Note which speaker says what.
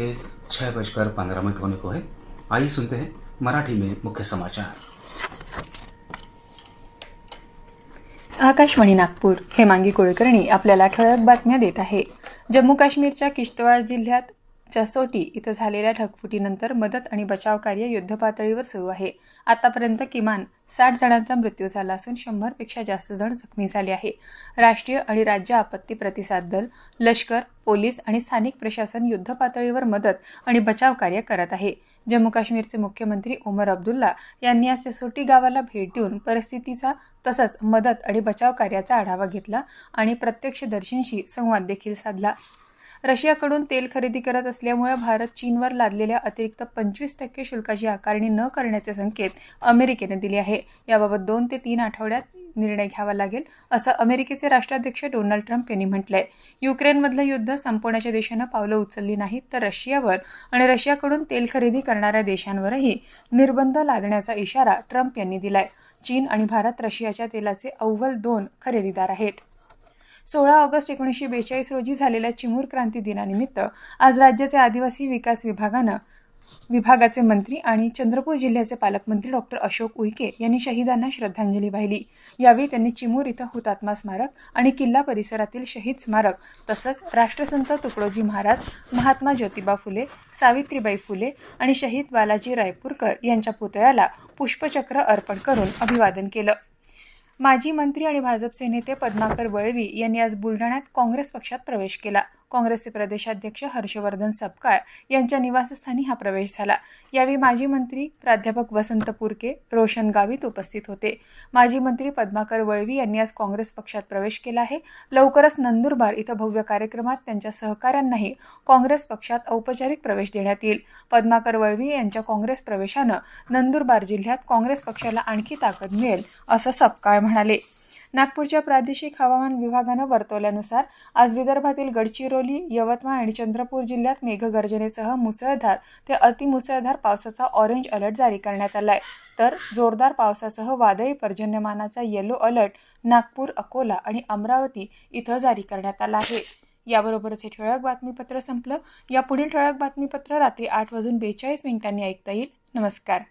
Speaker 1: के छह बजकर पंद्रह मिनट होने को है। आइए सुनते हैं मराठी में मुख्य समाचार।
Speaker 2: आकाशवाणी नागपूर हेमांगी कुलकर्णी आपल्याला ठळक बातम्या देत आहे. जम्मू काश्मीरच्या किश्तवाड जिल्ह्यात चसोटी इथं झालेल्या ढगफुटीनंतर मदत आणि बचाव कार्य युद्धपातळीवर सुरू आहे. आतापर्यंत किमान साठ जणांचा मृत्यू झाला असून शंभरपेक्षा जास्त जण जखमी झाले आहे. राष्ट्रीय आणि राज्य आपत्ती प्रतिसाद दल लष्कर पोलीस आणि स्थानिक प्रशासन युद्धपातळीवर मदत आणि बचाव कार्य करत आहे. जम्मू काश्मीरचे मुख्यमंत्री उमर अब्दुल्ला यांनी आज चसोटी गावाला भेट देऊन परिस्थितीचा तसंच मदत आणि बचाव कार्याचा आढावा घेतला आणि प्रत्यक्षदर्शींशी संवाद देखील साधला. रशियाकडून तेल खरेदी करत असल्यामुळे भारत चीनवर लादलेल्या अतिरिक्त पंचवीस टक्के शुल्काची आकारणी न करण्याचे संकेत अमेरिकेने दिले आहे. याबाबत दोन ते तीन आठवड्यात निर्णय घ्यावा लागेल असं अमेरिकेचे राष्ट्राध्यक्ष डोनाल्ड ट्रम्प यांनी म्हटलंय. युक्रेनमधलं युद्ध संपवण्याच्या देशानं पावलं उचलली नाहीत तर रशियावर आणि रशियाकडून तेल खरेदी करणाऱ्या देशांवरही निर्बंध लादण्याचा इशारा ट्रम्प यांनी दिलाय. चीन आणि भारत रशियाच्या तेलाचे अव्वल दोन खरेदीदार आहेत. सोळा ऑगस्ट एकोणीसशे बेचाळीस रोजी झालेल्या चिमूर क्रांती दिनानिमित्त आज राज्याचे आदिवासी विकास विभागानं विभागाचे मंत्री आणि चंद्रपूर जिल्ह्याचे पालकमंत्री डॉक्टर अशोक उईके यांनी शहीदांना श्रद्धांजली वाहिली. यावेळी त्यांनी चिमूर इथं हुतात्मा स्मारक आणि किल्ला परिसरातील शहीद स्मारक तसंच राष्ट्रसंत तुकडोजी महाराज महात्मा ज्योतिबा फुले सावित्रीबाई फुले आणि शहीद बालाजी रायपूरकर यांच्या पुतळ्याला पुष्पचक्र अर्पण करून अभिवादन केलं. माजी मंत्री आणि भाजपचे नेते पद्माकर वळवी यांनी आज बुलढाण्यात काँग्रेस पक्षात प्रवेश केला. काँग्रेसचे प्रदेशाध्यक्ष हर्षवर्धन सपकाळ यांच्या निवासस्थानी हा प्रवेश झाला. यावेळी माजी मंत्री प्राध्यापक वसंत पुरके रोशन गावित उपस्थित होते. माजी मंत्री पद्माकर वळवी यांनी आज काँग्रेस पक्षात प्रवेश केला आहे. लवकरच नंदुरबार इथं भव्य कार्यक्रमात त्यांच्या सहकाऱ्यांनाही काँग्रेस पक्षात औपचारिक प्रवेश देण्यात येईल. पद्माकर वळवी यांच्या काँग्रेस प्रवेशानं नंदुरबार जिल्ह्यात काँग्रेस पक्षाला आणखी ताकद मिळेल असं सपकाळ म्हणाले. नागपूरच्या प्रादेशिक हवामान विभागानं वर्तवल्यानुसार आज विदर्भातील गडचिरोली यवतमाळ आणि चंद्रपूर जिल्ह्यात मेघगर्जनेसह मुसळधार ते अतिमुसळधार पावसाचा ऑरेंज अलर्ट जारी करण्यात आलाय. तर जोरदार पावसासह वादळी पर्जन्यमानाचा येलो अलर्ट नागपूर अकोला आणि अमरावती इथं जारी करण्यात आला आहे. याबरोबरच हे ठळक बातमीपत्र संपलं. या पुढील ठळक बातमीपत्र रात्री आठ वाजून बेचाळीस मिनिटांनी ऐकता येईल. नमस्कार.